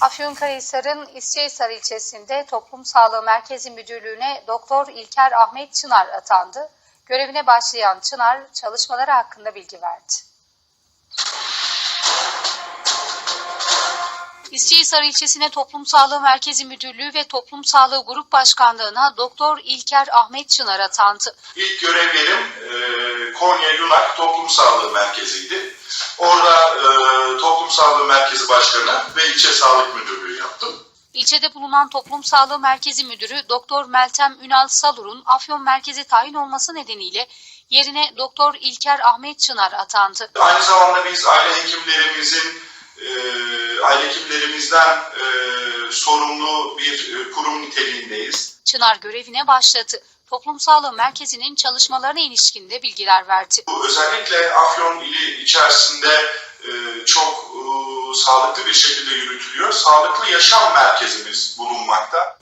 Afyonkarahisar'ın İsçehisar ilçesinde Toplum Sağlığı Merkezi Müdürlüğü'ne Doktor İlker Ahmet Çınar atandı. Görevine başlayan Çınar çalışmaları hakkında bilgi verdi. İsçehisar ilçesine Toplum Sağlığı Merkezi Müdürlüğü ve Toplum Sağlığı Grup Başkanlığı'na Doktor İlker Ahmet Çınar atandı. İlk görev yerim e, Konya Yunak Toplum Sağlığı Merkezi'ydi. Sağlığı Merkezi Başkanı ve İlçe Sağlık Müdürlüğü yaptım. İlçede bulunan Toplum Sağlığı Merkezi Müdürü Doktor Meltem Ünal Salur'un Afyon merkezi tayin olması nedeniyle yerine Doktor İlker Ahmet Çınar atandı. Aynı zamanda biz aile hekimlerimizin e, aile hekimlerimizden e, sorumlu bir e, kurum niteliğindeyiz. Çınar görevine başladı. Toplum Sağlığı Merkezi'nin çalışmalarına ilişkin de bilgiler verdi. Bu özellikle Afyon ili içerisinde sağlıklı bir şekilde yürütülüyor. Sağlıklı yaşam merkezimiz bulunmakta.